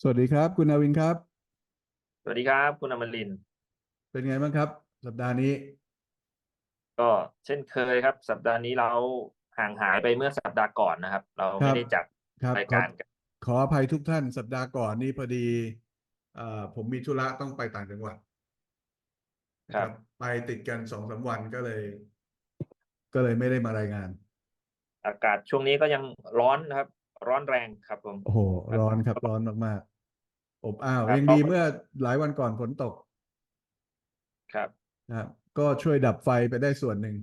สวัสดีครับ คุณนาวินครับ สวัสดีครับ คุณอมรินทร์เป็นไงบ้างครับ สัปดาห์นี้ ก็เช่นเคยครับ สัปดาห์นี้เราห่างหายไปเมื่อสัปดาห์ก่อนนะครับ เราครัไม่บ ได้จัดครับรายขอการกันขออภัยทุกท่านสัปดาห์ก่อนนี่พอดีเอ่อผมมีธุระต้องไปต่างจังหวัดนะครับ ไปติดกันสองสามวันก็เลย ก็เลยไม่ได้มารายงาน อากาศช่วงนี้ก็ยังร้อนนะครับ ร้อนแรงครับผม โอ้โห ร้อนครับร้อนมากๆ อบอ้าวครับ ยังเพราะดีเมื่อหลายวันก่อนฝนตกครับ นะครับก็ช่วยดับไฟไปได้ส่วนหนึ่ง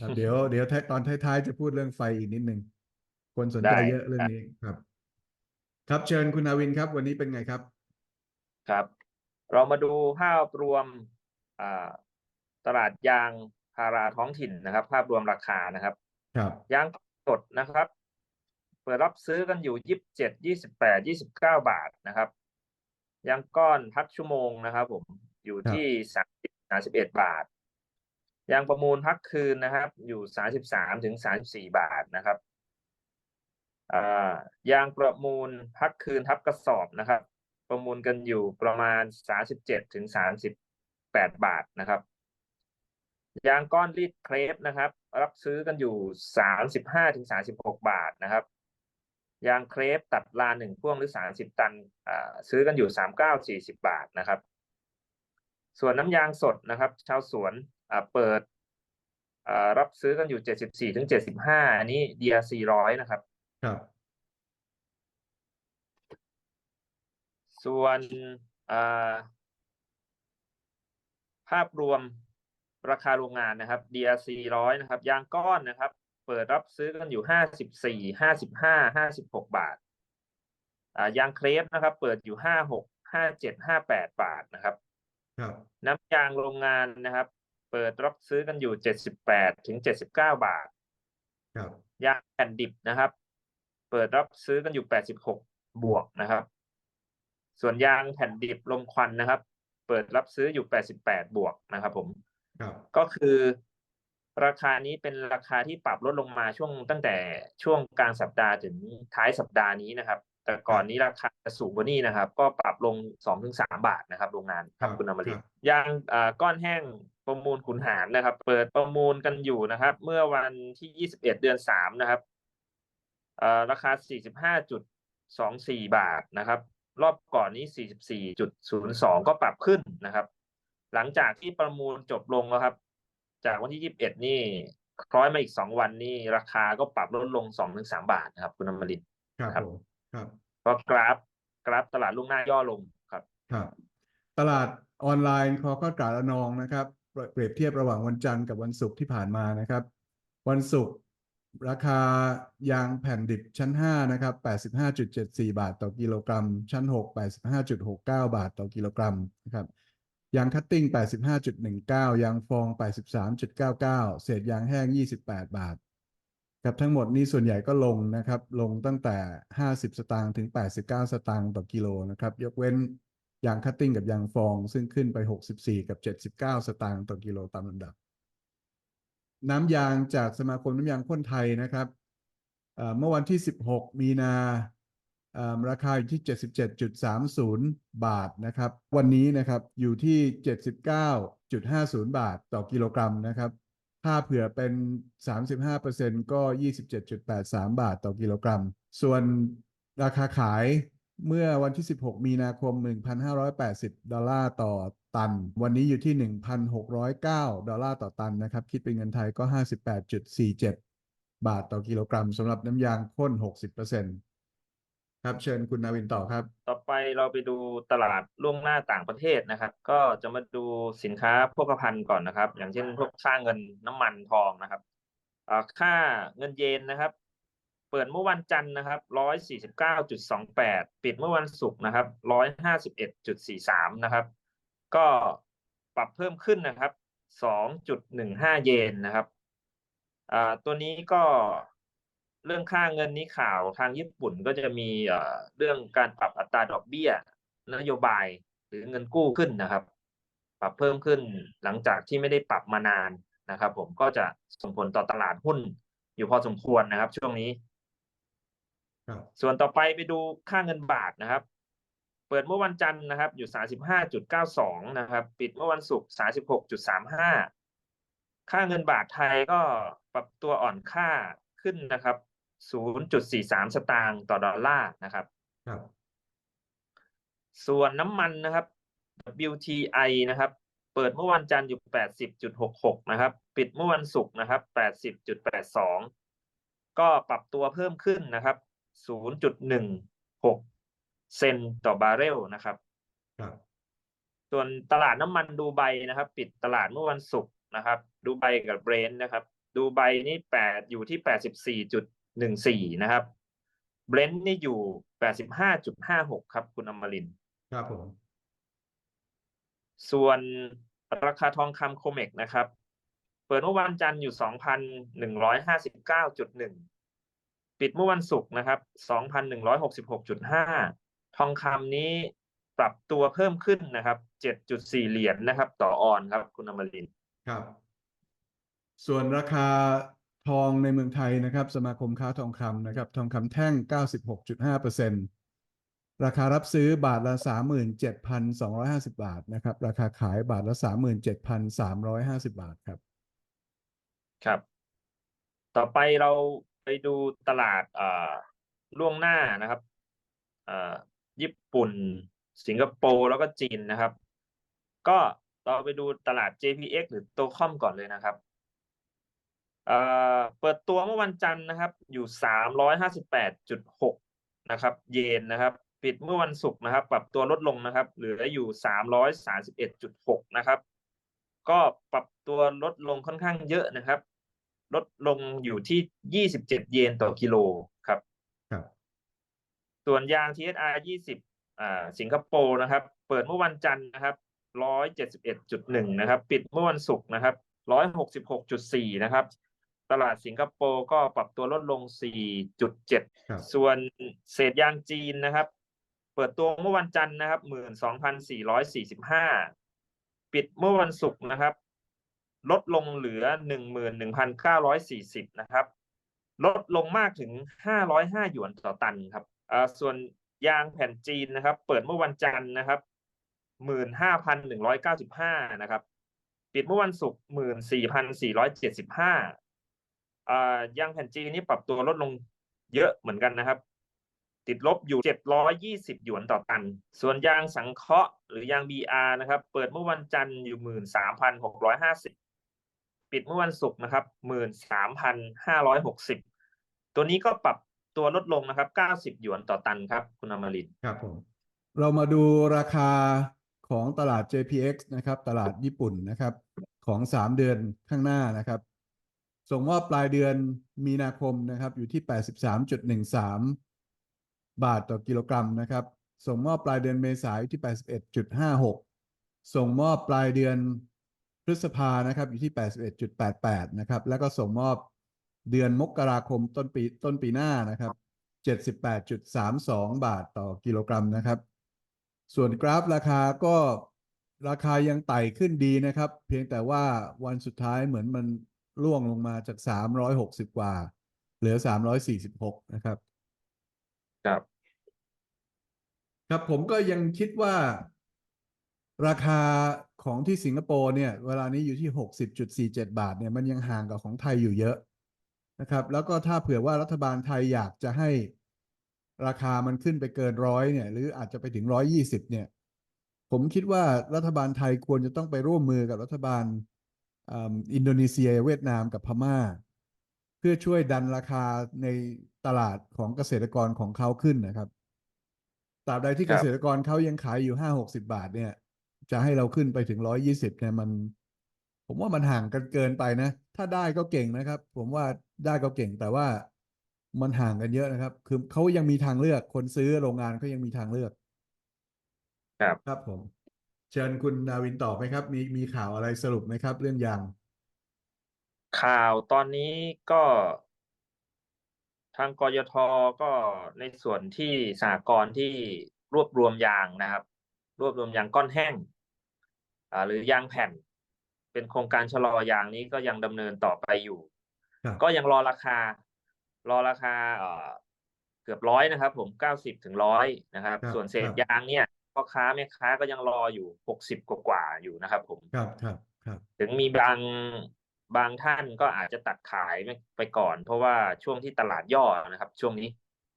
ครับ เดี๋ยวเดี๋ยวท้ายตอนท้ายๆจะพูดเรื่องไฟอีกนิดนึงคนสนใจได้ เยอะเรื่องนี้ครับ ครับเชิญคุณนาวินครับ วันนี้เป็นไงครับ ครับ เรามาดูภาพรวมอ่าตลาดยางพาราท้องถิ่นนะครับ ภาพรวมราคานะครับ ครับ ยางสดนะครับ เปิดรับซื้อกันอยู่ยี่สิบเจ็ดยี่สิบแปดยี่สิบเก้าบาทนะครับยางก้อนพักชั่วโมงนะครับผมอยู่ที่สามสิบสามสิบเอ็ดบาทยางประมูลพักคืนนะครับ อยู่สามสิบสามถึงสามสิบสี่บาทนะครับอ่ายางประมูลพักคืนทับกระสอบนะครับ ประมูลกันอยู่ประมาณสามสิบเจ็ดถึงสามสิบแปดบาทนะครับยางก้อนรีดเครปนะครับ รับซื้อกันอยู่สามสิบห้าถึงสาสิบหกบาทนะครับ ยางเครปตัดลานหนึ่งพ่วงหรือสามสิบตันอ่าซื้อกันอยู่สามเก้าสี่สิบบาทนะครับ ส่วนน้ำยางสดนะครับ ชาวสวนอ่าเปิดอ่ารับซื้อกันอยู่เจ็ดสิบสี่ถึงเจ็ดสิบห้าอันนี้ DR สี่ร้อยนะครับ ครับ ส่วนอ่าภาพรวมราคาโรงงานนะครับ DRC ร้อยนะครับ ยางก้อนนะครับ เปิดรับซื้อกันอยู่ห้าสิบสี่ห้าสิบห้าห้าสิบหกบาท อ่ายางเครปนะครับ เปิดอยู่ห้าหกห้าเจ็ดห้าแปดบาทนะครับ ครับ น้ำยางโรงงานนะครับ เปิดรับซื้อกันอยู่เจ็ดสิบแปดถึงเจ็ดสิบเก้าบาท ครับ ยางแผ่นดิบนะครับ เปิดรับซื้อกันอยู่แปดสิบหกบวกนะครับ ส่วนยางแผ่นดิบลมควันนะครับ เปิดรับซื้ออยู่แปดสิบแปดบวกนะครับ ผม ครับ ก็คือ ราคานี้เป็นราคาที่ปรับลดลงมาช่วงตั้งแต่ช่วงกลางสัปดาห์ถึงท้ายสัปดาห์นี้นะครับ แต่ก่อนนี้ราคาจะสูงกว่านี้นะครับ ก็ปรับลงสองถึงสามบาทนะครับโรงงานครับคุณอมรินทร์ยางอ่าก้อนแห้งประมูลขุนหารนะครับ เปิดประมูลกันอยู่นะครับ เมื่อวันที่ยี่สิบเอ็ดเดือนสามนะครับอ่าราคาสี่สิบห้าจุดสองสี่บาทนะครับ รอบก่อนนี้สี่สิบสี่จุดศูนย์สองก็ปรับขึ้นนะครับ หลังจากที่ประมูลจบลงแล้วครับ จากวันที่ยี่สิบเอ็ดนี่คล้อยมาอีกสองวันนี่ราคาก็ปรับลดลงสองถึงสามบาทนะครับ คุณอมรินทร์ครับครับผมครับเพราะกราฟกราฟตลาดล่วงหน้าย่อลงครับครับ ตลาดออนไลน์คอก็กาละนองนะครับ เปรียบเทียบระหว่างวันจันทร์กับวันศุกร์ที่ผ่านมานะครับ วันศุกร์ราคายางแผ่นดิบชั้น 5 นะครับ 85.74 บาทต่อกิโลกรัม ชั้น 6 85.69 บาทต่อกิโลกรัมนะครับ ยางคัตติ้ง 85.19 ยางฟอง 83.99 เศษยางแห้ง 28 บาท ครับทั้งหมดนี้ส่วนใหญ่ก็ลงนะครับ ลงตั้งแต่ 50 สตางค์ถึง 89 สตางค์ต่อกิโลนะครับ ยกเว้นยางคัตติ้งกับยางฟอง ซึ่งขึ้นไป 64 กับ 79 สตางค์ต่อกิโลตามลำดับ น้ำยางจากสมาคมน้ำยางพ่นไทยนะครับ เมื่อวันที่ 16 มีนา ราคาอยู่ที่ 77.30 บาทนะครับ วันนี้นะครับอยู่ที่ 79.50 บาทต่อกิโลกรัมนะครับ ถ้าเผื่อเป็น 35%ก็ 27.83 บาทต่อกิโลกรัม ส่วนราคาขายเมื่อวันที่ 16 มีนาคม 1,580 ดอลลาร์ต่อตัน วันนี้อยู่ที่ 1,609 ดอลลาร์ต่อตันนะครับ คิดเป็นเงินไทยก็ 58.47 บาทต่อกิโลกรัมสำหรับน้ำยางข้น 60% ครับเชิญคุณนาวินต่อครับ ต่อไปเราไปดูตลาดล่วงหน้าต่างประเทศนะครับ ก็จะมาดูสินค้าโภคภัณฑ์ก่อนนะครับ อย่างเช่นพวกค่าเงินน้ำมันทองนะครับอ่าค่าเงินเยนนะครับ เปิดเมื่อวันจันทร์นะครับร้อยสี่สิบเก้าจุดสองแปดปิดเมื่อวันศุกร์นะครับร้อยห้าสิบเอ็ดจุดสี่สามนะครับ ก็ปรับเพิ่มขึ้นนะครับสองจุดหนึ่งห้าเยนนะครับอ่าตัวนี้ก็ เรื่องค่าเงินนี้ข่าวทางญี่ปุ่นก็จะมีเอ่อเรื่องการปรับอัตราดอกเบี้ย นโยบายหรือเงินกู้ขึ้นนะครับ ปรับเพิ่มขึ้นหลังจากที่ไม่ได้ปรับมานานนะครับ ผมก็จะส่งผลต่อตลาดหุ้นอยู่พอสมควรนะครับ ช่วงนี้ครับส่วนต่อไปไปดูค่าเงินบาทนะครับ เปิดเมื่อวันจันทร์นะครับ อยู่สาสิบห้าจุดเก้าสองนะครับ ปิดเมื่อวันศุกร์สาสิบหกจุดสามห้าค่าเงินบาทไทยก็ปรับตัวอ่อนค่าขึ้นนะครับ ศูนย์จุดสี่สามสตางค์ต่อดอลลาร์นะครับครับ ส่วนน้ำมันนะครับ WTI นะครับ เปิดเมื่อวันจันทร์อยู่ 80.66 นะครับ ปิดเมื่อวันศุกร์นะครับ 80.82 ก็ปรับตัวเพิ่มขึ้นนะครับ 0.16 เซนต์ต่อบาร์เรลนะครับครับส่วนตลาดน้ำมันดูไบนะครับ ปิดตลาดเมื่อวันศุกร์นะครับ ดูไบกับเบรนท์นะครับ ดูไบนี่แปดอยู่ที่แปดสิบสี่จุด หนึ่งสี่นะครับเบรนท์นี่อยู่แปดสิบห้าจุดห้าหกครับคุณอมรินทร์ครับผมส่วนราคาทองคำโคเมกนะครับ เปิดเมื่อวันจันทร์อยู่สองพันหนึ่งร้อยห้าสิบเก้าจุดหนึ่งปิดเมื่อวันศุกร์นะครับสองพันหนึ่งร้อยหกสิบหกจุดห้าทองคำนี้ปรับตัวเพิ่มขึ้นนะครับเจ็ดจุดสี่เหรียญนะครับ ต่อออนครับคุณอมรินทร์ครับ ส่วนราคา ทองในเมืองไทยนะครับ สมาคมค้าทองคำนะครับ ทองคำแท่ง 96.5เปอร์เซ็นต์ราคารับซื้อบาทละ 37,250 บาทนะครับ ราคาขายบาทละ 37,350 บาทครับ ครับ ต่อไปเราไปดูตลาดเอ่อล่วงหน้านะครับเอ่อญี่ปุ่น สิงคโปร์แล้วก็จีนนะครับ ก็เราไปดูตลาด JPX หรือโตคอมก่อนเลยนะครับ เอ่อเปิดตัวเมื่อวันจันทร์นะครับ อยู่สามร้อยห้าสิบแปดจุดหกนะครับ เยนนะครับ ปิดเมื่อวันศุกร์นะครับ ปรับตัวลดลงนะครับ เหลืออยู่สามร้อยสาสิบเอ็ดจุดหกนะครับ ก็ปรับตัวลดลงค่อนข้างเยอะนะครับ ลดลงอยู่ที่ยี่สิบเจ็ดเยนต่อกิโลครับครับส่วนยาง TSR 20อ่าสิงคโปร์นะครับ เปิดเมื่อวันจันทร์นะครับ171.1นะครับ ปิดเมื่อวันศุกร์นะครับ166.4นะครับ ตลาดสิงคโปร์ก็ปรับตัวลดลง 4.7ครับส่วนเศษยางจีนนะครับ เปิดตัวเมื่อวันจันทร์นะครับ 12,445 ปิดเมื่อวันศุกร์นะครับ ลดลงเหลือ 11,940 นะครับ ลดลงมากถึง 505 หยวนต่อตันครับอ่าส่วนยางแผ่นจีนนะครับ เปิดเมื่อวันจันทร์นะครับ 15,195 นะครับ ปิดเมื่อวันศุกร์ 14,475อ่า ยางแผ่นจีนนี่ปรับตัวลดลงเยอะเหมือนกันนะครับ ติดลบอยู่ 720 หยวนต่อตัน ส่วนยางสังเคราะห์หรือยาง BR นะครับ เปิดเมื่อวันจันทร์อยู่ 13,650 ปิดเมื่อวันศุกร์นะครับ 13,560 ตัวนี้ก็ปรับตัวลดลงนะครับ 90 หยวนต่อตันครับ คุณอมรินครับผม เรามาดูราคาของตลาด JPX นะครับ ตลาดญี่ปุ่นนะครับ ของ 3 เดือนข้างหน้านะครับ ส่งมอบปลายเดือนมีนาคมนะครับ อยู่ที่ 83.13 บาทต่อกิโลกรัมนะครับ ส่งมอบปลายเดือนเมษายนอยู่ที่ 81.56 ส่งมอบปลายเดือนพฤษภานะครับ อยู่ที่ 81.88 นะครับ แล้วก็ส่งมอบเดือนมกราคมต้นปีต้นปีหน้านะครับ 78.32 บาทต่อกิโลกรัมนะครับ ส่วนกราฟราคาก็ราคายังไต่ขึ้นดีนะครับ เพียงแต่ว่าวันสุดท้ายเหมือนมัน ร่วงลงมาจาก360กว่า เหลือ346นะครับ ครับ ครับผมก็ยังคิดว่า ราคาของที่สิงคโปร์เนี่ย เวลานี้อยู่ที่60.47บาทเนี่ยมันยังห่างกับของไทยอยู่เยอะนะครับ แล้วก็ถ้าเผื่อว่ารัฐบาลไทยอยากจะให้ราคามันขึ้นไปเกินร้อยเนี่ย หรืออาจจะไปถึงร้อยยี่สิบเนี่ย ผมคิดว่ารัฐบาลไทยควรจะต้องไปร่วมมือกับรัฐบาล อ่าอินโดนีเซียเวียดนามกับพม่า เพื่อช่วยดันราคาในตลาดของเกษตรกรของเขาขึ้นนะครับตราบใดที่คเกรับษตรกรเขายังขายอยู่ห้าหกสิบาท เนี่ย จะให้เราขึ้นไปถึงร้อยยี่สิบเนี่ยมัน ผมว่ามันห่างกันเกินไปนะ ถ้าได้ก็เก่งนะครับ ผมว่าได้ก็เก่งแต่ว่ามันห่างกันเยอะนะครับ คือเขายังมีทางเลือกคนซื้อโรงงานเขายังมีทางเลือก ครับครับผม เชิญคุณนาวินต่อไหมครับ มีมีข่าวอะไรสรุปไหมครับ เรื่องยางข่าวตอนนี้ก็ทางกยทก็ในส่วนที่สหกรณ์ที่รวบรวมยางนะครับ รวบรวมยางก้อนแห้งอ่าหรือยางแผ่น เป็นโครงการชะลอยางนี้ก็ยังดำเนินต่อไปอยู่ครับก็ยังรอราคา รอราคาเอ่อเกือบร้อยนะครับ ผมเก้าสิบถึงร้อยนะครับครับส่วนเศคษรับยางเนี่ย พ่อค้าแม่ค้าก็ยังรออยู่หกสิบกว่าๆอยู่นะครับ ผมครับครับครับ ถึงมีบางบางท่านก็อาจจะตัดขายไปก่อน เพราะว่าช่วงที่ตลาดย่อนะครับ ช่วงนี้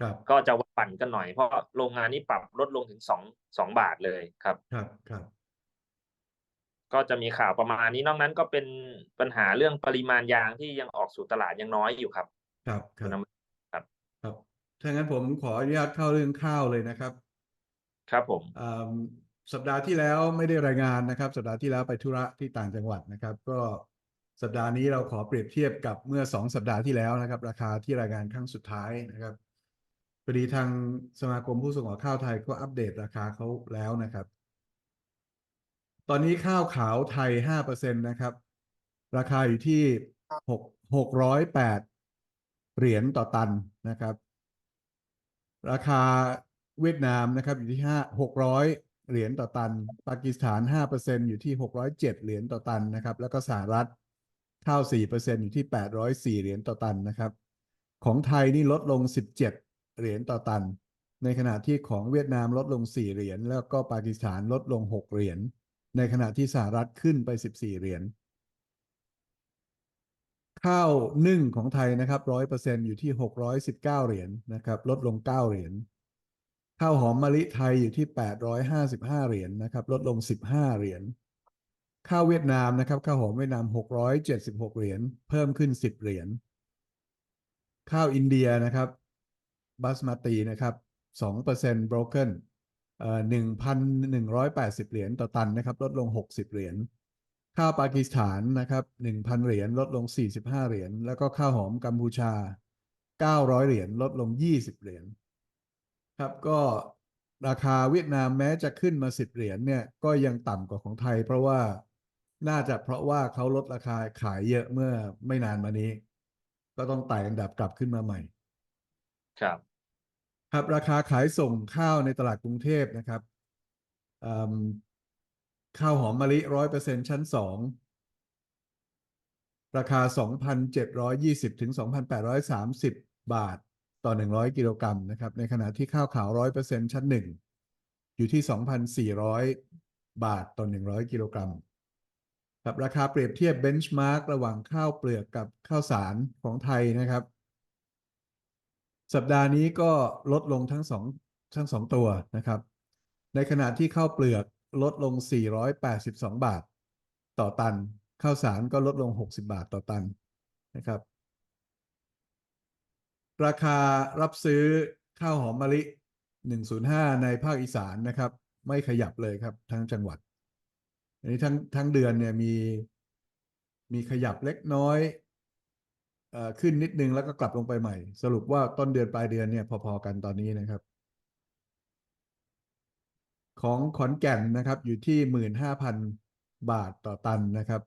ครับก็จะปั่นกันหน่อยเพราะโรงงานนี้ปรับลดลงถึงสองสองบาทเลยครับครับครับ ก็จะมีข่าวประมาณนี้นอกนั้นก็เป็นปัญหาเรื่องปริมาณยางที่ยังออกสู่ตลาดยังน้อยอยู่ครับ ครับคคุรัณบน้ำครับถ้างั้นผมขออนุญาตเข้าเรื่องข้าวเลยนะครับ ครับผม อ่าสัปดาห์ที่แล้วไม่ได้รายงานนะครับ สัปดาห์ที่แล้วไปธุระที่ต่างจังหวัดนะครับ ก็สัปดาห์นี้เราขอเปรียบเทียบกับเมื่อสองสัปดาห์ที่แล้วนะครับ ราคาที่รายงานครั้งสุดท้ายนะครับพอดีทางสมาคมผู้ส่งออกข้าวไทยก็อัปเดตราคาเขาแล้วนะครับ ตอนนี้ข้าวขาวไทยห้าเปอร์เซ็นตนะครับ ราคาอยู่ที่หกหกร้อยแปดเหรียญต่อตันนะครับ ราคา เวียดนามนะครับอยู่ที่ห้าหกร้อยเหรียญต่อตัน ปากีสถานห้าเปอร์เซ็นอยู่ที่หกร้อยเจ็ดเหรียญต่อตันนะครับ แล้วก็สหรัฐข้าวสี่เปอร์เซ็นอยู่ที่แปดร้อยสี่เหรียญต่อตันนะครับ ของไทยนี่ลดลงสิบเจ็ดเหรียญต่อตัน ในขณะที่ของเวียดนามลดลงสี่เหรียญแล้วก็ปากีสถานลดลงหกเหรียญในขณะที่สหรัฐขึ้นไปสิบสี่เหรียญข้าวนึ่งของไทยนะครับร้อยเปอร์เซ็นอยู่ที่หกร้อยสิบเก้าเหรียญนะครับ ลดลงเก้าเหรียญ ข้าวหอมมะลิไทยอยู่ที่แปดร้อยห้าสิบห้าเหรียญนะครับ ลดลงสิบห้าเหรียญ ข้าวเวียดนามนะครับ ข้าวหอมเวียดนามหกร้อยเจ็ดสิบหกเหรียญ เพิ่มขึ้นสิบเหรียญ ข้าวอินเดียนะครับบัสมาตีนะครับสองเปอร์เซ็นต์ broken เอ่อหนึ่งพันหนึ่งร้อยแปดสิบเหรียญต่อตันนะครับ ลดลงหกสิบเหรียญ ข้าวปากีสถานนะครับหนึ่งพันเหรียญ ลดลงสี่สิบห้าเหรียญ แล้วก็ข้าวหอมกัมพูชาเก้าร้อยเหรียญ ลดลงยี่สิบเหรียญ ครับก็ราคาเวียดนามแม้จะขึ้นมาสิบเหรียญเนี่ยก็ยังต่ำกว่าของไทย เพราะว่าน่าจะเพราะว่าเขาลดราคาขายเยอะเมื่อไม่นานมานี้ ก็ต้องไต่อันดับกลับขึ้นมาใหม่ ครับ ครับราคาขายส่งข้าวในตลาดกรุงเทพนะครับอืมข้าวหอมมะลิร้อยเปอร์เซ็นชั้นสองราคาสองพันเจ็ดร้อยยี่สิบถึงสองพันแปดร้อยสามสิบบาท ต่อหนึ่งร้อยกิโลกรัมนะครับ ในขณะที่ข้าวขาวร้อยเปอร์เซ็นชั้นหนึ่งอยู่ที่สองพันสี่ร้อยบาทต่อหนึ่งร้อยกิโลกรัมครับราคาเปรียบเทียบเบนช์มาร์กระหว่างข้าวเปลือกกับข้าวสารของไทยนะครับ สัปดาห์นี้ก็ลดลงทั้งสองทั้งสองตัวนะครับ ในขณะที่ข้าวเปลือกลดลง 482 บาท ต่อตันข้าวสารก็ลดลง 60 บาทต่อตันนะครับ ราคารับซื้อข้าวหอมมะลิ 105 ในภาคอีสานนะครับ ไม่ขยับเลยครับ ทั้งจังหวัด อันนี้ทั้งทั้งเดือนเนี่ยมีมีขยับเล็กน้อยอขึ้นนิดนึงแล้วก็กลับลงไปใหม่ สรุปว่าต้นเดือนปลายเดือนเนี่ยพอๆกันตอนนี้นะครับ ของขอนแก่นนะครับ อยู่ที่ 15,000 บาทต่อตันนะครับ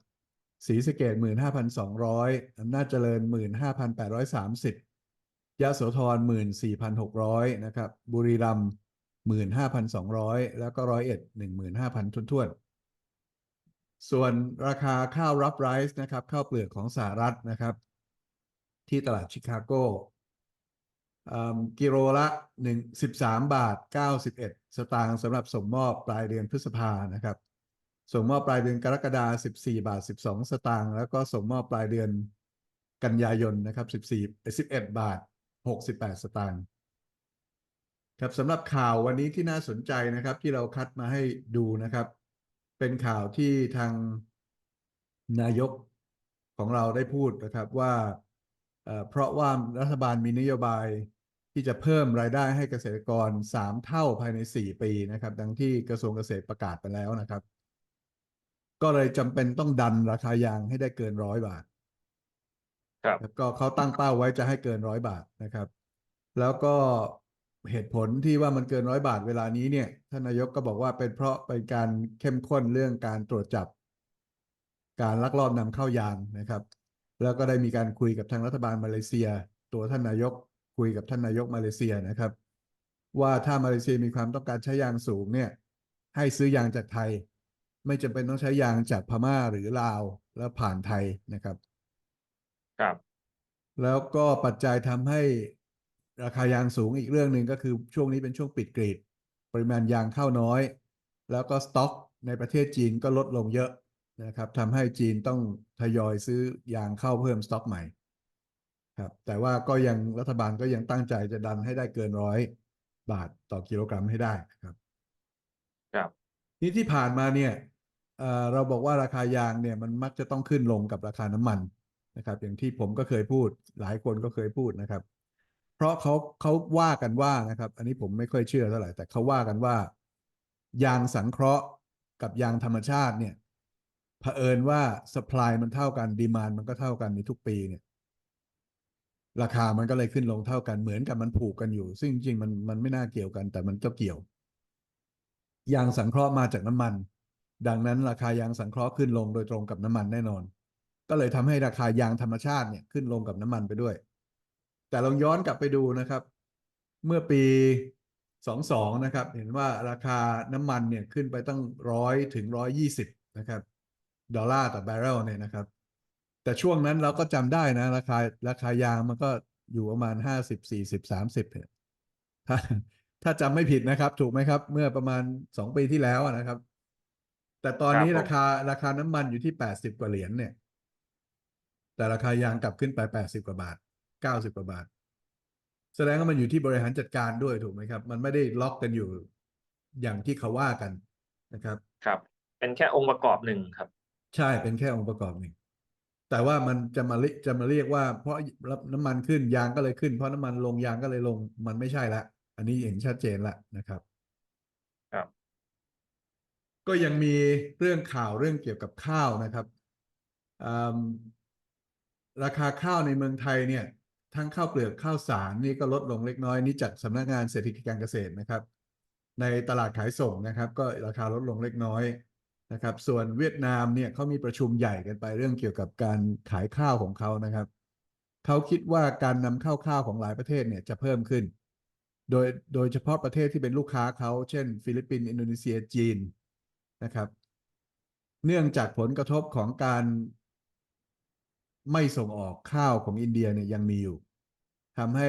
สีสเกต 15,200อำนาจเจริญ 15,830 ยามสิบยะโสธรหมื่นสี่พันหกร้อยนะครับ บุรีรัมย์หมื่นห้าพันสองร้อยแล้วก็ร้อยเอ็ดหนึ่งหมื่นห้าพันทุ่นๆส่วนราคาข้าวรับไรซ์นะครับ ข้าวเปลือกของสหรัฐนะครับ ที่ตลาดชิคาโกกิโลละหนึ่งสิบสามบาทเก้าสิบเอ็ดสตางค์สำหรับส่งมอบปลายเดือนพฤษภานะครับ ส่งมอบปลายเดือนกรกฎาสิบสี่บาทสิบสองสตางค์แล้วก็ส่งมอบปลายเดือนกันยายนนะครับสิบสี่สิบเอ็ดบาท หกสิบแปดสตางค์ครับสำหรับข่าววันนี้ที่น่าสนใจนะครับ ที่เราคัดมาให้ดูนะครับ เป็นข่าวที่ทางนายกของเราได้พูดนะครับว่าเพราะว่ารัฐบาลมีนโยบายที่จะเพิ่มรายได้ให้เกษตรกรสามเท่าภายในสี่ปีนะครับ ดังที่กระทรวงเกษตรประกาศไปแล้วนะครับ ก็เลยจำเป็นต้องดันราคายางให้ได้เกินร้อยบาท ครับ แล้วก็เขาตั้งเป้าไว้จะให้เกินร้อยบาทนะครับ แล้วก็เหตุผลที่ว่ามันเกินร้อยบาทเวลานี้เนี่ยท่านนายกก็บอกว่าเป็นเพราะเป็นการเข้มข้นเรื่องการตรวจจับ การลักลอบนำเข้ายางนะครับ แล้วก็ได้มีการคุยกับทางรัฐบาลมาเลเซีย ตัวท่านนายกคุยกับท่านนายกมาเลเซียนะครับ ว่าถ้ามาเลเซียมีความต้องการใช้ยางสูงเนี่ย ให้ซื้อยางจากไทย ไม่จำเป็นต้องใช้ยางจากพม่าหรือลาวแล้วผ่านไทยนะครับ ครับ แล้วก็ปัจจัยทำให้ราคายางสูงอีกเรื่องหนึ่งก็คือช่วงนี้เป็นช่วงปิดกรีด ปริมาณยางเข้าน้อย แล้วก็สต็อกในประเทศจีนก็ลดลงเยอะนะครับทำให้จีนต้องทยอยซื้อยางเข้าเพิ่มสต็อกใหม่ครับแต่ว่าก็ยังรัฐบาลก็ยังตั้งใจจะดันให้ได้เกินร้อยบาทต่อกิโลกรัมให้ได้ครับครับ นี่ที่ผ่านมาเนี่ยเอ่อเราบอกว่าราคายางเนี่ยมันมักจะต้องขึ้นลงกับราคาน้ำมัน นะครับ อย่างที่ผมก็เคยพูด หลายคนก็เคยพูดนะครับ เพราะเขาเขาว่ากันว่านะครับ อันนี้ผมไม่ค่อยเชื่อเท่าไหร่แต่เขาว่ากันว่า ยางสังเคราะห์กับยางธรรมชาติเนี่ยเผอิญว่าสป라이มันเท่ากันดีมานมันก็เท่ากันในทุกปีเนี่ยราคามันก็เลยขึ้นลงเท่ากันเหมือนกับมันผูกกันอยู่ ซึ่งจริงมันมันไม่น่าเกี่ยวกัน แต่มันก็เกี่ยว ยางสังเคราะห์มาจากน้ำมัน ดังนั้นราคายางสังเคราะห์ขึ้นลงโดยตรงกับน้ำมันแน่นอน ก็เลยทำให้ราคายางธรรมชาติเนี่ยขึ้นลงกับน้ำมันไปด้วย แต่ลองย้อนกลับไปดูนะครับ เมื่อปี 22 นะครับ เห็นว่าราคาน้ำมันเนี่ยขึ้นไปตั้งร้อยถึงร้อยยี่สิบนะครับดอลลาร์ต่อแบเรลเนี่ยนะครับ แต่ช่วงนั้นเราก็จำได้นะ ราคาราคายางมันก็อยู่ประมาณห้าสิบสี่สิบสามสิบเนี่ยถ้าถ้าจำไม่ผิดนะครับ ถูกไหมครับ เมื่อประมาณสองปีที่แล้วนะครับ แต่ตอนนี้ครับผมราคาราคาน้ำมันอยู่ที่แปดสิบกว่าเหรียญเนี่ย แต่ราคายางกลับขึ้นไปแปดสิบกว่าบาทเก้าสิบกว่าบาท แสดงว่ามันอยู่ที่บริหารจัดการด้วยถูกไหมครับ มันไม่ได้ล็อกกันอยู่อย่างที่เขาว่ากันนะครับ ครับ เป็นแค่องค์ประกอบหนึ่งครับ ใช่เป็นแค่องค์ประกอบหนึ่งแต่ว่ามันจะมาเรียจะมาเรียกว่า เพราะน้ำมันขึ้นยางก็เลยขึ้น เพราะน้ำมันลงยางก็เลยลง มันไม่ใช่ละ อันนี้เห็นชัดเจนละนะครับ ครับ ก็ยังมีเรื่องข่าวเรื่องเกี่ยวกับข้าวนะครับอืม ราคาข้าวในเมืองไทยเนี่ยทั้งข้าวเปลือกข้าวสารนี่ก็ลดลงเล็กน้อยนี่จากสำนักงานเศรษฐกิจการเกษตรนะครับ ในตลาดขายส่งนะครับ ก็ราคาลดลงเล็กน้อยนะครับ ส่วนเวียดนามเนี่ยเขามีประชุมใหญ่กันไปเรื่องเกี่ยวกับการขายข้าวของเขานะครับเขาคิดว่าการนำเข้าข้าวของหลายประเทศเนี่ยจะเพิ่มขึ้น โดยโดยเฉพาะประเทศที่เป็นลูกค้าเขาเช่น ฟิลิปปินส์อินโดนีเซียจีนนะครับ เนื่องจากผลกระทบของการ ไม่ส่งออกข้าวของอินเดียเนี่ยยังมีอยู่ทำให้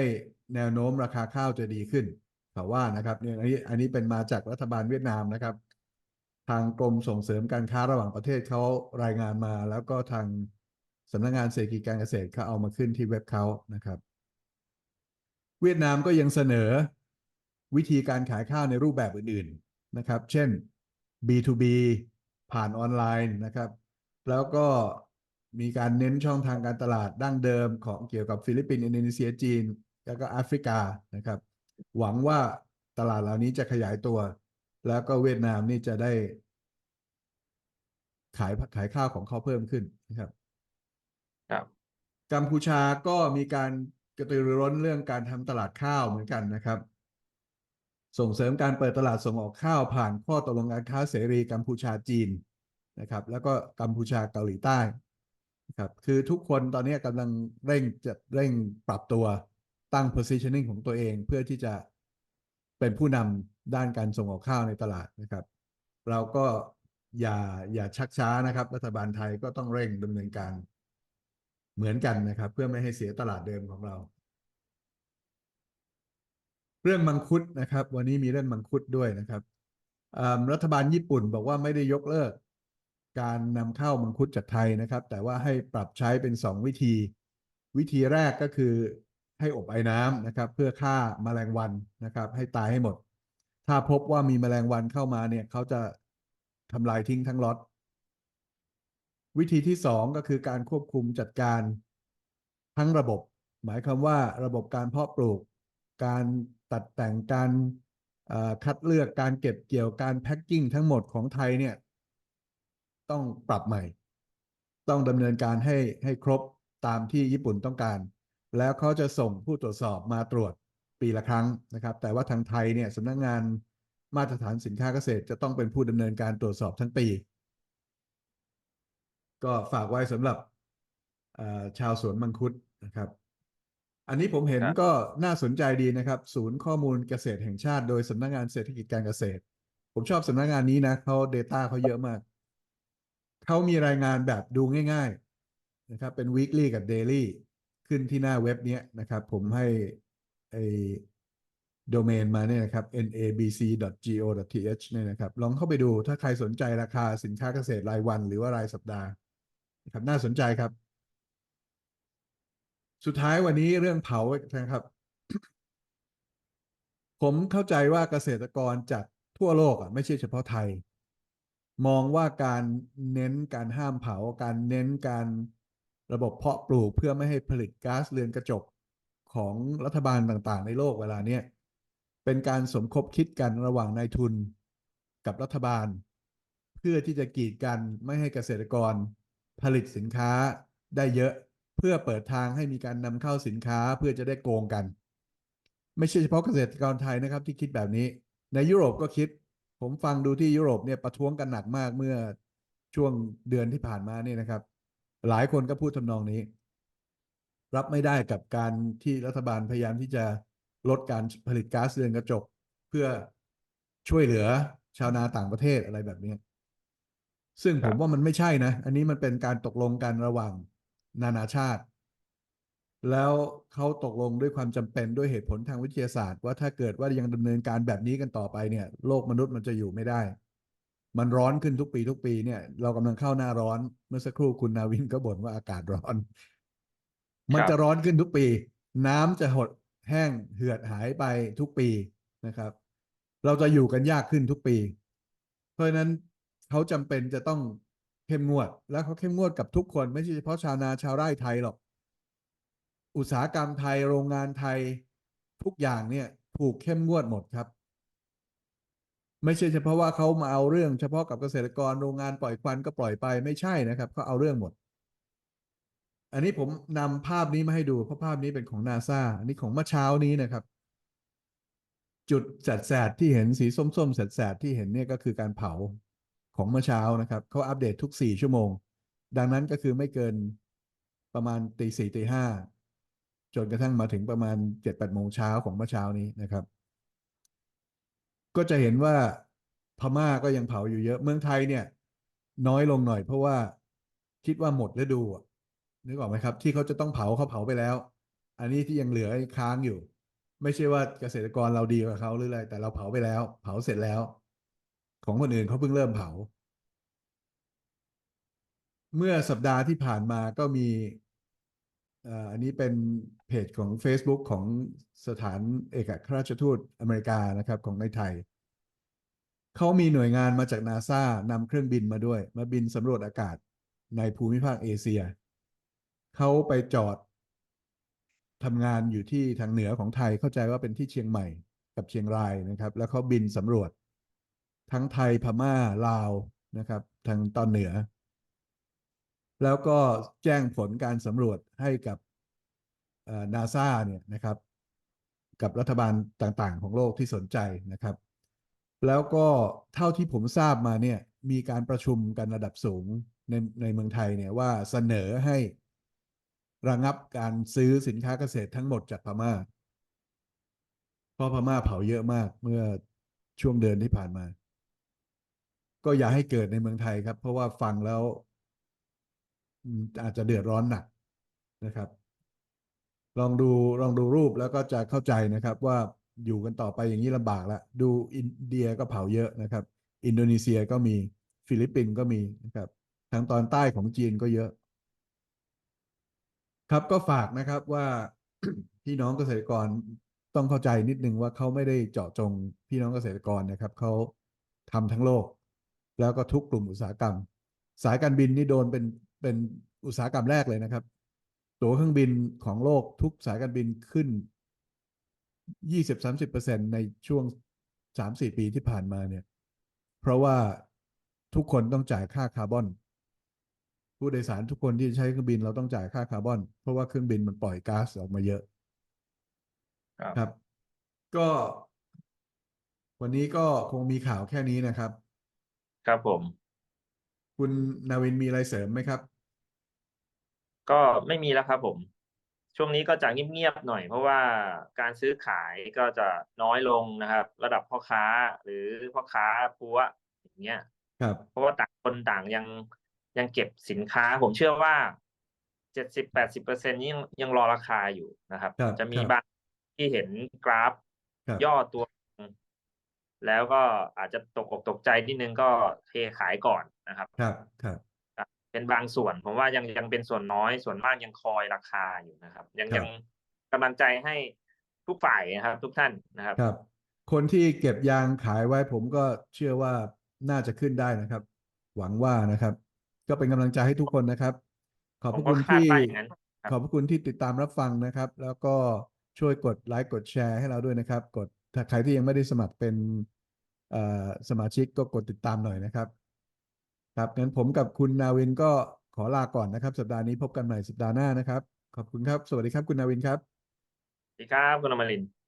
แนวโน้มราคาข้าวจะดีขึ้นเขาว่านะครับเนี่ยอันนี้อันนี้เป็นมาจากรัฐบาลเวียดนามนะครับ ทางกรมส่งเสริมการค้าระหว่างประเทศเขารายงานมา แล้วก็ทางสำนักงานเศรษฐกิจการเกษตรเขาเอามาขึ้นที่เว็บเขานะครับ เวียดนามก็ยังเสนอวิธีการขายข้าวในรูปแบบอื่นๆนะครับ เช่น B2B ผ่านออนไลน์นะครับ แล้วก็ มีการเน้นช่องทางการตลาดดั้งเดิมของเกี่ยวกับฟิลิปปินส์อินโดนีเซียจีน แล้วก็แอฟริกานะครับ หวังว่าตลาดเหล่านี้จะขยายตัว แล้วก็เวียดนามนี่จะได้ ขายขายข้าวของเขาเพิ่มขึ้นนะครับครับกัมพูชาก็มีการกระตือรือร้นเรื่องการทำตลาดข้าวเหมือนกันนะครับ ส่งเสริมการเปิดตลาดส่งออกข้าวผ่านข้อตกลงการค้าเสรีกัมพูชาจีนนะครับ แล้วก็กัมพูชาเกาหลีใต้นะ ครับคือทุกคนตอนนี้กำลังเร่งจะเร่งปรับตัวตั้ง positioning ของตัวเองเพื่อที่จะเป็นผู้นำด้านการส่งออกข้าวในตลาดนะครับ เราก็อย่าอย่าชักช้านะครับ รัฐบาลไทยก็ต้องเร่งดำเนินการเหมือนกันนะครับ เพื่อไม่ให้เสียตลาดเดิมของเรา เรื่องมังคุดนะครับ วันนี้มีเรื่องมังคุดด้วยนะครับรัฐบาลญี่ปุ่นบอกว่าไม่ได้ยกเลิก การนำเข้ามังคุดจากไทยนะครับ แต่ว่าให้ปรับใช้เป็นสองวิธี วิธีแรกก็คือให้อบไอ้น้ำนะครับ เพื่อฆ่าแมลงวันนะครับ ให้ตายให้หมด ถ้าพบว่ามีแมลงวันเข้ามาเนี่ยเขาจะทำลายทิ้งทั้งล็อตวิธีที่สองก็คือการควบคุมจัดการทั้งระบบ หมายความว่าระบบการเพาะปลูก การตัดแต่งการคัดเลือกการเก็บเกี่ยวการแพ็คกิ้งทั้งหมดของไทยเนี่ย ต้องปรับใหม่ ต้องดำเนินการให้ให้ครบตามที่ญี่ปุ่นต้องการ แล้วเขาจะส่งผู้ตรวจสอบมาตรวจปีละครั้งนะครับ แต่ว่าทางไทยเนี่ยสำนักงานมาตรฐานสินค้าเกษตรจะต้องเป็นผู้ดำเนินการตรวจสอบทั้งปี ก็ฝากไว้สำหรับเอ่อชาวสวนมังคุดนะครับ อันนี้ผมเห็นครับก็น่าสนใจดีนะครับ ศูนย์ข้อมูลเกษตรแห่งชาติโดยสำนักงานเศรษฐกิจการเกษตร ผมชอบสำนักงานนี้นะเขา Data เขาเยอะมาก เขามีรายงานแบบดูง่าย ๆ นะครับ เป็น weekly กับ daily ขึ้นที่หน้าเว็บนี้นะครับ ผมให้ไอโดเมนมาเนี่ยนะครับ nabc.go.th เนี่ยนะครับ ลองเข้าไปดูถ้าใครสนใจราคาสินค้าเกษตรรายวัน หรือว่ารายสัปดาห์นะครับน่าสนใจครับ สุดท้ายวันนี้เรื่องเผานะครับ ผมเข้าใจว่าเกษตรกรจากทั่วโลกอะไม่ใช่เฉพาะไทย มองว่าการเน้นการห้ามเผา การเน้นการระบบเพาะปลูกเพื่อไม่ให้ผลิตก๊าซเรือนกระจกของรัฐบาลต่างๆ ในโลกเวลาเนี้ยเป็นการสมคบคิดกันระหว่างนายทุนกับรัฐบาล เพื่อที่จะกีดกันไม่ให้เกษตรกร ผลิตสินค้าได้เยอะเพื่อเปิดทางให้มีการนำเข้าสินค้าเพื่อจะได้โกงกัน ไม่ใช่เฉพาะเกษตรกรไทยนะครับที่คิดแบบนี้ ในยุโรปก็คิด ผมฟังดูที่ยุโรปเนี่ยประท้วงกันหนักมากเมื่อช่วงเดือนที่ผ่านมาเนี่ยนะครับ หลายคนก็พูดทำนองนี้ รับไม่ได้กับการที่รัฐบาลพยายามที่จะลดการผลิตก๊าซเรือนกระจก เพื่อช่วยเหลือชาวนาต่างประเทศอะไรแบบนี้ ซึ่งผมว่ามันไม่ใช่นะ อันนี้มันเป็นการตกลงกันระหว่างนานาชาติ แล้วเขาตกลงด้วยความจำเป็นด้วยเหตุผลทางวิทยาศาสตร์ ว่าถ้าเกิดว่ายังดำเนินการแบบนี้กันต่อไปเนี่ย โลกมนุษย์มันจะอยู่ไม่ได้ มันร้อนขึ้นทุกปีทุกปีเนี่ย เรากำลังเข้าหน้าร้อนเมื่อสักครู่คุณนาวินก็บ่นว่าอากาศร้อน มันจะร้อนขึ้นทุกปี น้ำจะหดแห้งเหือดหายไปทุกปีนะครับ เราจะอยู่กันยากขึ้นทุกปี เพราะฉะนั้นเขาจำเป็นจะต้องเข้มงวด แล้วเขาเข้มงวดกับทุกคน ไม่ใช่เฉพาะชาวนาชาวไร่ไทยหรอก อุตสาหกรรมไทยโรงงานไทยทุกอย่างเนี่ยถูกเข้มงวดหมดครับ ไม่ใช่เฉพาะว่าเขามาเอาเรื่องเฉพาะกับเกษตรกรโรงงานปล่อยควันก็ปล่อยไปไม่ใช่นะครับเขาเอาเรื่องหมด อันนี้ผมนำภาพนี้มาให้ดูเพราะภาพนี้เป็นของนาซาอันนี้ของเมื่อเช้านี้นะครับ จุดแสดๆที่เห็นสีส้มๆแสดๆที่เห็นเนี่ยก็คือการเผาของเมื่อเช้านะครับเขาอัปเดตทุกสี่ชั่วโมง ดังนั้นก็คือไม่เกินประมาณตีสี่ตีห้า จนกระทั่งมาถึงประมาณเจ็ดแปดโมงเช้าของเมื่อเช้านี้นะครับ ก็จะเห็นว่าพม่าก็ยังเผาอยู่เยอะ เมืองไทยเนี่ย น้อยลงหน่อยเพราะว่าคิดว่าหมดฤดูนึกออกไหมครับ ที่เขาจะต้องเผาเขาเผาไปแล้ว อันนี้ที่ยังเหลือค้างอยู่ ไม่ใช่ว่าเกษตรกรเราดีกว่าเขาหรืออะไรแต่เราเผาไปแล้ว เผาเสร็จแล้ว ของคนอื่นเขาเพิ่งเริ่มเผา เมื่อสัปดาห์ที่ผ่านมาก็มี อันนี้เป็นเพจของ Facebook ของสถานเอกอัครราชทูตอเมริกานะครับของในไทย เขามีหน่วยงานมาจากนาซานำเครื่องบินมาด้วย มาบินสำรวจอากาศในภูมิภาคเอเชีย เขาไปจอดทำงานอยู่ที่ทางเหนือของไทยเข้าใจว่าเป็นที่เชียงใหม่กับเชียงรายนะครับ แล้วเขาบินสำรวจ ทั้งไทยพม่าลาวนะครับ ทางตอนเหนือ แล้วก็แจ้งผลการสำรวจให้กับนาซาเนี่ยนะครับ กับรัฐบาลต่างๆ ของโลกที่สนใจนะครับ แล้วก็เท่าที่ผมทราบมาเนี่ยมีการประชุมกันระดับสูงในในเมืองไทยเนี่ยว่าเสนอให้ระงับการซื้อสินค้าเกษตรทั้งหมดจากพม่า เพราะพม่าเผาเยอะมากเมื่อช่วงเดือนที่ผ่านมา ก็อย่าให้เกิดในเมืองไทยครับ เพราะว่าฟังแล้ว อาจจะเดือดร้อนหนักนะครับ ลองดูลองดูรูปแล้วก็จะเข้าใจนะครับว่าอยู่กันต่อไปอย่างนี้ลำบากละดูอินเดียก็เผาเยอะนะครับ อินโดนีเซียก็มีฟิลิปปินส์ก็มีนะครับ ทางตอนใต้ของจีนก็เยอะ ครับก็ฝากนะครับว่าพี่น้องเกษตรกรต้องเข้าใจนิดนึงว่าเขาไม่ได้เจาะจงพี่น้องเกษตรกรนะครับเขาทำทั้งโลก แล้วก็ทุกกลุ่มอุตสาหกรรม สายการบินนี่โดนเป็น เป็นอุตสาหกรรมแรกเลยนะครับ ตั๋วเครื่องบินของโลกทุกสายการบินขึ้น 20-30%ในช่วง 3-4 ปีที่ผ่านมาเนี่ย เพราะว่าทุกคนต้องจ่ายค่าคาร์บอน ผู้โดยสารทุกคนที่ใช้เครื่องบินเราต้องจ่ายค่าคาร์บอน เพราะว่าเครื่องบินมันปล่อยก๊าซออกมาเยอะครับครับ ก็ วันนี้ก็คงมีข่าวแค่นี้นะครับ ครับผม คุณนาวินมีอะไรเสริมไหมครับ ก็ไม่มีแล้วครับผม ช่วงนี้ก็จะเงียบๆหน่อย เพราะว่าการซื้อขายก็จะน้อยลงนะครับ ระดับพ่อค้าหรือพ่อค้าปัวอย่างเงี้ยครับ เพราะว่าต่างคนต่างยังยังเก็บสินค้า ผมเชื่อว่าเจ็ดสิบแปดสิบเปอร์เซ็นนี้ยังยังรอราคาอยู่นะครับ ครับจะมีครับบางทที่เห็นกราฟครับ ย่อตัวลงแล้วก็อาจจะตกอกตกใจนิดนึงก็เทขายก่อนนะครับ ครับครับครับ เป็นบางส่วนผมว่ายังยังเป็นส่วนน้อยส่วนมากยังคอยราคาอยู่นะครับ ยังครับ ยังกำลังใจให้ทุกฝ่ายนะครับ ทุกท่านนะครับ ครับ คนที่เก็บยางขายไว้ผมก็เชื่อว่าน่าจะขึ้นได้นะครับ หวังว่านะครับ ก็เป็นกำลังใจให้ทุกคนนะครับ ขอบพระผมก็คุณคาดที่ ว่าอย่างนั้น ครับ ขอบพระคุณที่ติดตามรับฟังนะครับ แล้วก็ช่วยกดไลค์กดแชร์ให้เราด้วยนะครับ กดถ้าใครที่ยังไม่ได้สมัครเป็นเอ่อสมาชิกก็กดติดตามหน่อยนะครับ ครับงั้นผมกับคุณนาวินก็ขอลาก่อนนะครับ สัปดาห์นี้พบกันใหม่สัปดาห์หน้านะครับ ขอบคุณครับ สวัสดีครับคุณนาวินครับ สวัสดีครับคุณอมรินทร์